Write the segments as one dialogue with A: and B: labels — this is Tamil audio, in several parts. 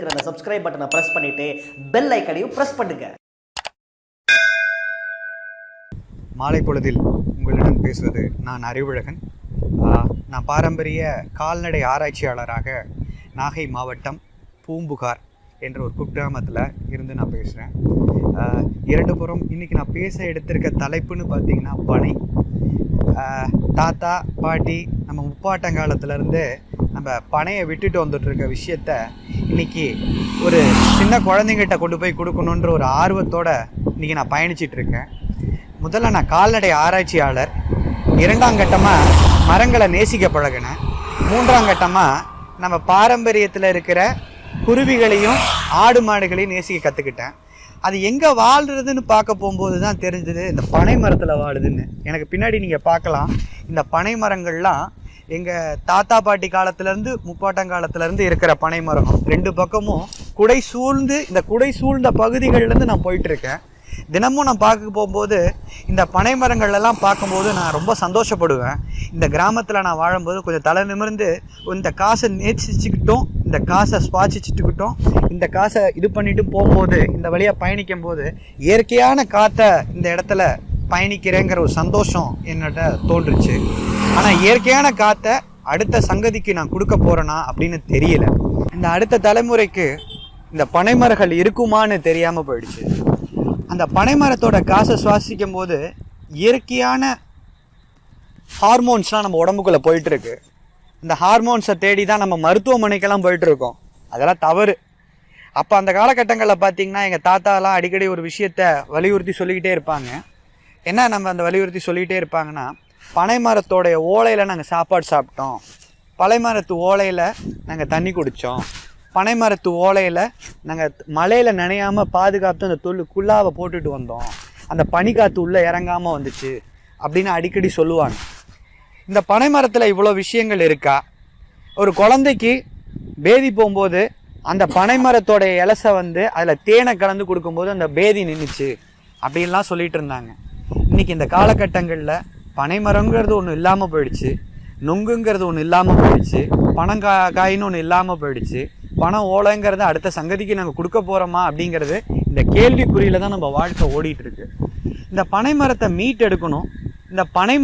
A: அந்த சப்ஸ்கிரைப் பட்டனை பிரஸ் பண்ணிட்டு பெல் ஐக்கனையும் பிரஸ் பண்ணுங்க.
B: மாலை பொழுதில் உங்களிடம் பேசுவது நான் அறிவுழகன் நான் பாரம்பரிய கால்நடை ஆராய்ச்சியாளராக நாகை மாவட்டம் பூம்புகார் என்ற ஒரு குக்கிராமத்தில் இருந்து நான் பேசுகிறேன் இரண்டு புறம் இன்றைக்கி நான் பேச எடுத்திருக்க தலைப்புன்னு பார்த்தீங்கன்னா பனை. தாத்தா பாட்டி நம்ம முப்பாட்டங்காலத்துலேருந்து நம்ம பனையை விட்டுட்டு வந்துட்டு இருக்க விஷயத்த இன்னைக்கு ஒரு சின்ன குழந்தைங்கிட்ட கொண்டு போய் கொடுக்கணுன்ற ஒரு ஆர்வத்தோட இன்னைக்கு நான் பயணிச்சிட்டு இருக்கேன் முதல்ல நான் கால்நடை ஆராய்ச்சியாளர் இரண்டாம் கட்டமாக மரங்களை நேசிக்க பழகினேன். மூன்றாம் கட்டமாக நம்ம பாரம்பரியத்தில் இருக்கிற குருவிகளையும் ஆடு மாடுகளையும் நேசிக்க கற்றுக்கிட்டேன் அது எங்கே வாழ்கிறதுன்னு பார்க்க போகும்போது தான் தெரிஞ்சது இந்த பனை மரத்தில் வாழுதுன்னு. எனக்கு பின்னாடி நீங்கள் பார்க்கலாம் இந்த பனை மரங்கள்லாம் எங்கள் தாத்தா பாட்டி காலத்துலேருந்து முப்பாட்டங்காலத்துலேருந்து இருக்கிற பனை மரம் ரெண்டு பக்கமும் குடை சூழ்ந்து இந்த குடை சூழ்ந்த பகுதிகள்லேருந்து நான் போயிட்டுருக்கேன். தினமும் நான் பார்க்க போகும்போது இந்த பனை மரங்கள்லாம் பார்க்கும்போது நான் ரொம்ப சந்தோஷப்படுவேன். இந்த கிராமத்தில் நான் வாழும்போது கொஞ்சம் தலை நிமிர்ந்து இந்த காசை நேசிச்சுக்கிட்டும் இந்த காசை சுவாசிச்சுட்டுக்கிட்டும் இந்த காசை இது பண்ணிட்டு போகும்போது இந்த வழியாக பயணிக்கும் போது இயற்கையான காற்றை இந்த இடத்துல பயணிக்கிறேங்கிற ஒரு சந்தோஷம் என்னட்ட தோன்றுச்சு. ஆனால் இயற்கையான காற்றை அடுத்த சங்கதிக்கு நான் கொடுக்க போகிறேனா அப்படின்னு தெரியல. இந்த அடுத்த தலைமுறைக்கு இந்த பனைமரங்கள் இருக்குமான்னு தெரியாமல் போயிடுச்சு. அந்த பனைமரத்தோட காசை சுவாசிக்கும் போது இயற்கையான ஹார்மோன்ஸ்லாம் நம்ம உடம்புக்குள்ளே போயிட்டுருக்கு. இந்த ஹார்மோன்ஸை தேடி தான் நம்ம மருத்துவமனைக்கெல்லாம் போயிட்டுருக்கோம். அதெல்லாம் தவறு. அப்போ அந்த காலகட்டங்களில் பார்த்தீங்கன்னா எங்கள் தாத்தாலாம் அடிக்கடி ஒரு விஷயத்த வலியுறுத்தி சொல்லிக்கிட்டே இருப்பாங்க. என்ன நம்ம அந்த வலியுறுத்தி சொல்லிகிட்டே இருப்பாங்கன்னா பனை மரத்தோடைய ஓலையில் நாங்கள் சாப்பாடு சாப்பிட்டோம். பனை மரத்து ஓலையில் நாங்கள் தண்ணி குடித்தோம் பனை மரத்து ஓலையில் நாங்கள் மலையில் நனையாமல் பாதுகாத்து அந்த தொல்லு குள்ளாவை போட்டுட்டு வந்தோம். அந்த பனிக்காற்று உள்ளே இறங்காமல் வந்துச்சு அப்படின்னு அடிக்கடி சொல்லுவாங்க. இந்த பனை மரத்தில் இவ்வளோ விஷயங்கள் இருக்கா? ஒரு குழந்தைக்கு பேதி போகும்போது அந்த பனை மரத்தோடைய இலசை வந்து அதில் தேனை கலந்து கொடுக்கும்போது அந்த பேதி நின்றுச்சு அப்படின்லாம் சொல்லிட்டு இருந்தாங்க. இன்னைக்கு இந்த காலகட்டங்களில் பனைமரங்கிறது ஒன்று இல்லாமல் போயிடுச்சு நுங்குங்கிறது ஒன்று இல்லாமல் போயிடுச்சு பணம் கா காயின்னு ஒன்று இல்லாமல் போயிடுச்சு பணம் ஓலைங்கிறத அடுத்த சங்கதிக்கு நாங்கள் கொடுக்க போகிறோமா அப்படிங்கிறது இந்த கேள்விக்குறியில் தான் நம்ம வாழ்க்கை ஓடிட்டுருக்கு. இந்த பனை மரத்தை மீட் எடுக்கணும் இந்த பனை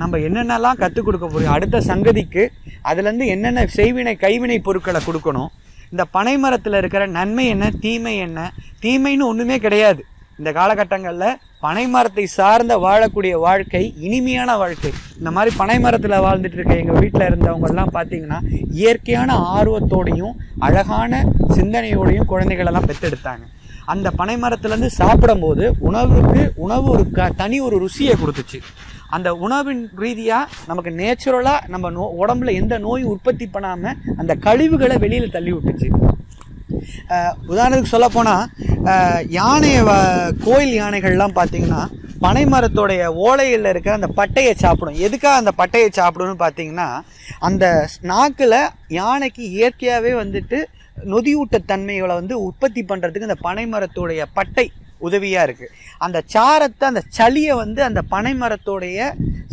B: நம்ம என்னென்னலாம் கற்றுக் கொடுக்க போகிறோம் அடுத்த சங்கதிக்கு அதுலேருந்து என்னென்ன செய்வினை கைவினை பொருட்களை கொடுக்கணும்? இந்த பனை மரத்தில் இருக்கிற நன்மை என்ன தீமை என்ன? தீமைன்னு ஒன்றுமே கிடையாது. இந்த காலகட்டங்களில் பனை மரத்தை சார்ந்த வாழக்கூடிய வாழ்க்கை இனிமையான வாழ்க்கை. இந்த மாதிரி பனை மரத்தில் வாழ்ந்துட்டு இருக்க எங்கள் வீட்டில் இருந்தவங்கெல்லாம் பார்த்தீங்கன்னா இயற்கையான ஆர்வத்தோடையும் அழகான சிந்தனையோடையும் குழந்தைகளெல்லாம் பெற்றெடுத்தாங்க. அந்த பனை மரத்துலேருந்து சாப்பிடும்போது உணவுக்கு உணவு ஒரு க தனி ஒரு ருசியை கொடுத்துச்சு. அந்த உணவின் ரீதியாக நமக்கு நேச்சுரலாக நம்ம நோ உடம்புல எந்த நோயும் உற்பத்தி பண்ணாமல் அந்த கழிவுகளை வெளியில் தள்ளி விட்டுச்சு. உதாரணத்துக்கு சொல்லப்போனால் யானையை வ- கோயில் யானைகள்லாம் பார்த்தீங்கன்னா பனை மரத்தோடைய ஓலையில் இருக்க அந்த பட்டையை சாப்பிடும். எதுக்காக அந்த பட்டையை சாப்பிடும்னு பார்த்தீங்கன்னா அந்த நாக்கில் யானைக்கு இயற்கையாகவே வந்துட்டு நொதியூட்டத்தன்மைகளை வந்து உற்பத்தி பண்ணுறதுக்கு அந்த பனை மரத்தோடைய பட்டை உதவியாக இருக்குது அந்த சாரத்தை அந்த சளியை வந்து அந்த பனை மரத்தோடைய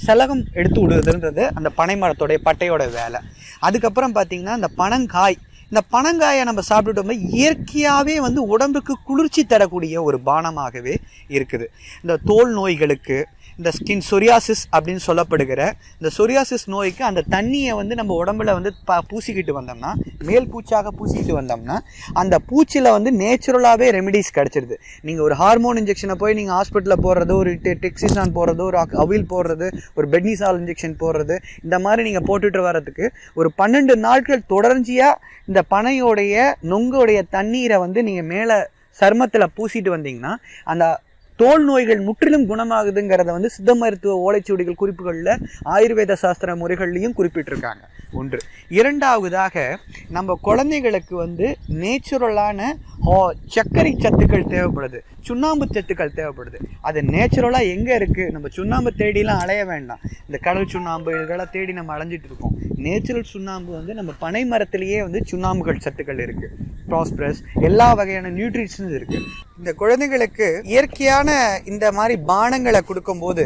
B: சலகம் எடுத்து விடுறதுன்றது அந்த பனை மரத்தோடைய பட்டையோட வேலை. அதுக்கப்புறம் பார்த்தீங்கன்னா அந்த பனங்காய் இந்த பனங்காயை நம்ம சாப்பிட்டுட்டோம்னா இயற்கையாகவே வந்து உடம்புக்கு குளிர்ச்சி தரக்கூடிய ஒரு பானமாகவே இருக்குது. இந்த தோல் நோய்களுக்கு இந்த ஸ்கின் சொரியாசிஸ் அப்படின்னு சொல்லப்படுகிற இந்த சொரியாசிஸ் நோய்க்கு அந்த தண்ணியை வந்து நம்ம உடம்புல வந்து ப பூசிக்கிட்டு வந்தோம்னா மேல் பூச்சாக பூசிக்கிட்டு வந்தோம்னா அந்த பூச்சியில் வந்து நேச்சுரலாகவே ரெமிடிஸ் கிடச்சிருது. நீங்கள் ஒரு ஹார்மோன் இன்ஜெக்ஷனை போய் நீங்கள் ஹாஸ்பிட்டலில் போடுறது ஒரு டெ டெக்ஸிசான் போடுறது ஒரு அவில் போடுறது ஒரு பெட்னிசால் இன்ஜெக்ஷன் போடுறது இந்த மாதிரி நீங்கள் போட்டுட்டு வர்றதுக்கு ஒரு பன்னெண்டு நாட்கள் தொடர்ச்சியாக இந்த பனையோடைய நொங்கோடைய தண்ணீரை வந்து நீங்கள் மேலே சருமத்தில் பூசிட்டு வந்தீங்கன்னா அந்த தோல் நோய்கள் முற்றிலும் குணமாகுதுங்கிறத வந்து சித்த மருத்துவ ஓலைச்சுவடிகள் குறிப்புகளில் ஆயுர்வேத சாஸ்திர முறைகள்லையும் குறிப்பிட்டிருக்காங்க. ஒன்று. இரண்டாவதாக நம்ம குழந்தைகளுக்கு வந்து நேச்சுரலான சர்க்கரை சத்துக்கள் தேவைப்படுது. சுண்ணாம்பு சத்துக்கள் தேவைப்படுது. அது நேச்சுரலாக எங்கே இருக்குது நம்ம சுண்ணாம்பு தேடிலாம் அலைய வேண்டாம். இந்த கடல் சுண்ணாம்பு இதெல்லாம் தேடி நம்ம அலைஞ்சிட்டு இருக்கோம். நேச்சுரல் சுண்ணாம்பு வந்து நம்ம பனை மரத்திலேயே வந்து சுண்ணாம்புகள் சத்துக்கள் இருக்குது ப்ராஸ்பரஸ் எல்லா வகையான நியூட்ரிஷன்ஸ் இருக்குது இந்த குழந்தைகளுக்கு இயற்கையான இந்த மாதிரி பானங்களை கொடுக்கும்போது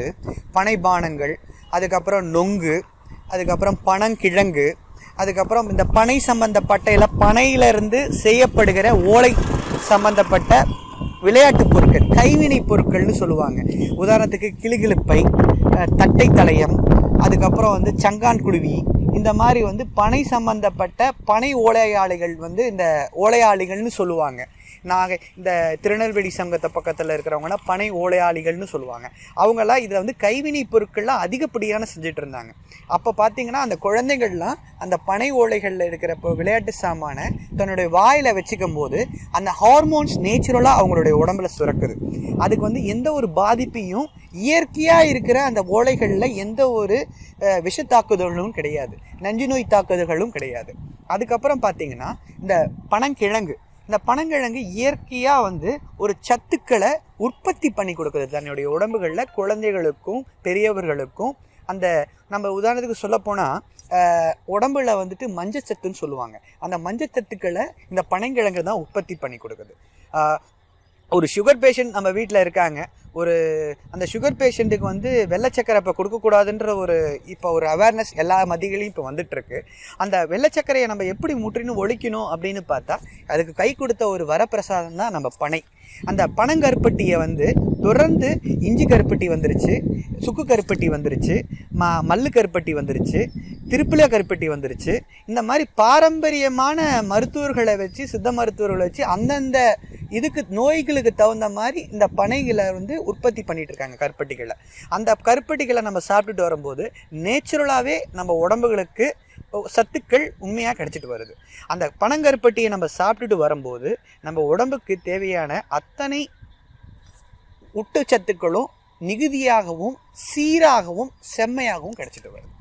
B: பனை பானங்கள் அதுக்கப்புறம் நொங்கு அதுக்கப்புறம் பனங்கிழங்கு அதுக்கப்புறம் இந்த பனை சம்பந்தப்பட்ட இல்லை பனையிலிருந்து செய்யப்படுகிற ஓலை சம்பந்தப்பட்ட விளையாட்டு பொருட்கள் கைவினை பொருட்கள்னு சொல்லுவாங்க. உதாரணத்துக்கு கிளுகிளுப்பை தட்டை தலையம் அதுக்கப்புறம் வந்து சங்கான் குடுவி இந்த மாதிரி வந்து பனை சம்பந்தப்பட்ட பனை ஓலையாளிகள் வந்து இந்த ஓலையாளிகள்னு சொல்லுவாங்க. நாங்கள் இந்த திருநெல்வேலி சங்கத்தை பக்கத்தில் இருக்கிறவங்கன்னா பனை ஓலையாளிகள்னு சொல்லுவாங்க. அவங்கெல்லாம் இதில் வந்து கைவினை பொருட்கள்லாம் அதிகப்படியான செஞ்சுட்டு இருந்தாங்க. அப்போ பார்த்தீங்கன்னா அந்த குழந்தைகள்லாம் அந்த பனை ஓலைகளில் இருக்கிற இப்போ விளையாட்டு சாமானை தன்னுடைய வாயில் வச்சுக்கும் போது அந்த ஹார்மோன்ஸ் நேச்சுரலாக அவங்களுடைய உடம்புல சுரக்குது. அதுக்கு வந்து எந்த ஒரு பாதிப்பையும் இயற்கையாக இருக்கிற அந்த ஓலைகளில் எந்த ஒரு விஷத்தாக்குதலும் கிடையாது. நஞ்சு நோய் தாக்குதல்களும் கிடையாது. அதுக்கப்புறம் பார்த்தீங்கன்னா இந்த பனங்கிழங்கு. இந்த பனங்கிழங்கு இயற்கையாக வந்து ஒரு சத்துக்களை உற்பத்தி பண்ணி கொடுக்குது. தன்னுடைய உடம்புகளில் குழந்தைகளுக்கும் பெரியவர்களுக்கும். அந்த நம்ம உதாரணத்துக்கு சொல்லப்போனால் உடம்புல வந்துட்டு மஞ்சச்சத்துன்னு சொல்லுவாங்க. அந்த மஞ்சச்சத்துக்களை இந்த பனங்கிழங்கு தான் உற்பத்தி பண்ணி கொடுக்குது. ஒரு சுகர் பேஷண்ட் நம்ம வீட்டில் இருக்காங்க. ஒரு அந்த சுகர் பேஷண்ட்டுக்கு வந்து வெள்ளை சக்கரை இப்போ கொடுக்கக்கூடாதுன்ற ஒரு இப்போ ஒரு அவேர்னஸ் எல்லா மதிகளையும் இப்போ வந்துட்டுருக்கு. அந்த வெள்ளை சக்கரையை நம்ம எப்படி முற்றினும் ஒழிக்கணும் அப்படின்னு பார்த்தா அதுக்கு கை கொடுத்த ஒரு வரப்பிரசாதம் தான் நம்ம பனை. அந்த பனங்கருப்பட்டியை வந்து தொடர்ந்து இஞ்சி கருப்பட்டி வந்துருச்சு சுக்கு கருப்பட்டி வந்துருச்சு ம மல்லு கருப்பட்டி வந்துருச்சு திருப்பில கருப்பட்டி வந்துருச்சு. இந்த மாதிரி பாரம்பரியமான மருத்துவர்களை வச்சு சித்த மருத்துவர்களை வச்சு அந்தந்த இதுக்கு நோய்களுக்கு தகுந்த மாதிரி இந்த பனைகளை வந்து உற்பத்தி பண்ணிகிட்டு இருக்காங்க கருப்பட்டிகளை அந்த கருப்பட்டிகளை நம்ம சாப்பிட்டுட்டு வரும்போது நேச்சுரலாகவே நம்ம உடம்புகளுக்கு சத்துக்கள் உண்மையாக கிடச்சிட்டு வருது. அந்த பனங்கருப்பட்டியை நம்ம சாப்பிட்டுட்டு வரும்போது நம்ம உடம்புக்கு தேவையான அத்தனை ஊட்டச்சத்துக்களும் மிகுதியாகவும் சீராகவும் செம்மையாகவும் கிடைச்சிட்டு வருது.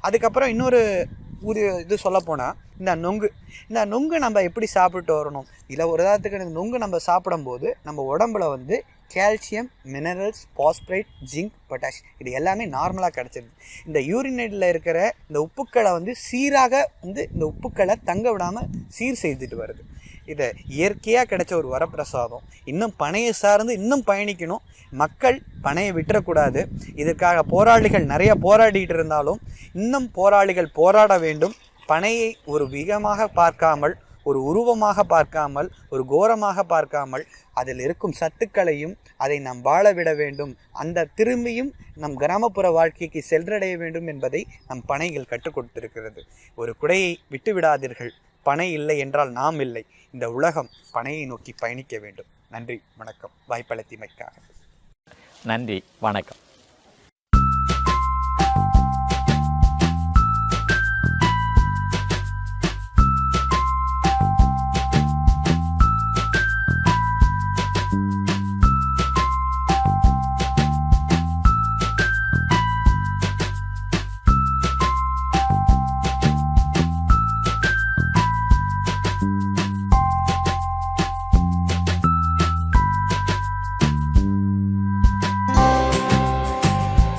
B: அதுக்கப்புறம் இன்னொரு ஒரு இது சொல்லப்போனால் இந்த நொங்கு இந்த நொங்கு நம்ம எப்படி சாப்பிட்டு வரணும்? இல்லை ஒரு உதாரணத்துக்கு இந்த நொங்கு நம்ம சாப்பிடும்போது நம்ம உடம்புல வந்து calcium minerals phosphate zinc potash இது எல்லாமே நார்மலாக கிடச்சிருது. இந்த யூரினேட்டில் இருக்கிற இந்த உப்புக்களை வந்து சீராக வந்து இந்த உப்புக்களை தங்க விடாமல் சீர் செய்துட்டு வருது. இதை இயற்கையாக கிடைச்ச ஒரு வரப்பிரசாதம். இன்னும் பனையை சார்ந்து இன்னும் பயணிக்கணும். மக்கள் பனையை விட்டுறக்கூடாது. இதற்காக போராளிகள் நிறைய போராடிட்டு இருந்தாலும் இன்னும் போராளிகள் போராட வேண்டும். பனையை ஒரு விகமாக பார்க்காமல் ஒரு உருவமாக பார்க்காமல் ஒரு கோரமாக பார்க்காமல் அதில் இருக்கும் சத்துக்களையும் அதை நாம் வாழ விட வேண்டும். அந்த திரும்பியும் நம் கிராமப்புற வாழ்க்கைக்கு சென்றடைய வேண்டும் என்பதை நம் பனைகள் கற்றுக் கொடுத்திருக்கிறது. ஒரு குடையை விட்டு விடாதீர்கள். பனை இல்லை என்றால் நாம் இல்லை. இந்த உலகம் பனையை நோக்கி பயணிக்க வேண்டும். நன்றி வணக்கம். வாய்ப்பளத்திமைக்காக
C: நன்றி வணக்கம்.